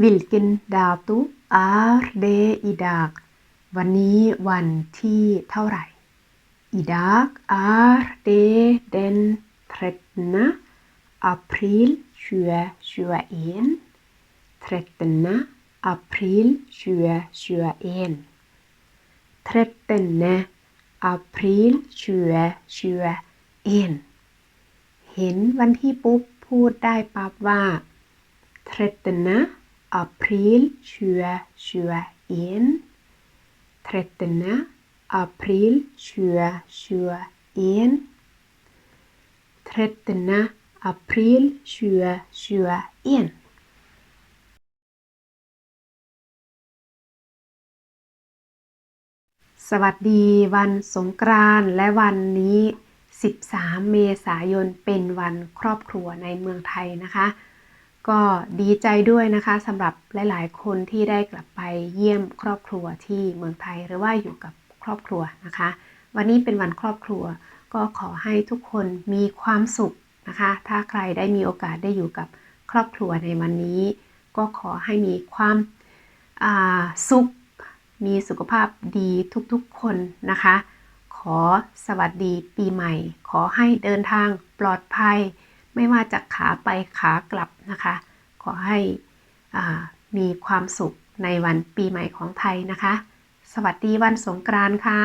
Vilken dato är det idag วันนี้วันที่เท่าไหร่ Idag är det den 13 april 2021 13 april 2021 13 april 2021เห็นวันที่ปุ๊บพูดได้ปั๊บว่า 13 april 2021 13 april 2021 13 april 2021สวัสดีวันสงกรานต์และวันนี้ 13 เมษายนเป็นวันครอบครัวในเมืองไทยนะคะ ก็ดีใจด้วยนะคะสำหรับหลาย ๆ คนที่ได้กลับไปเยี่ยมครอบครัวที่เมืองไทยหรือว่าอยู่กับครอบครัวนะคะ วันนี้เป็นวันครอบครัว ก็ขอให้ทุกคนมีความสุขนะคะ ถ้าใครได้มีโอกาสได้อยู่กับครอบครัวในวันนี้ ก็ขอให้มีความาสุข มีสุขภาพดีทุกๆคนนะคะ ขอสวัสดีปีใหม่ ขอให้เดินทางปลอดภัย ไม่ว่าจะขาไปขากลับนะคะ ขอให้อ่ามีความสุขในวันปีใหม่ของไทยนะคะ สวัสดีวันสงกรานต์ค่ะ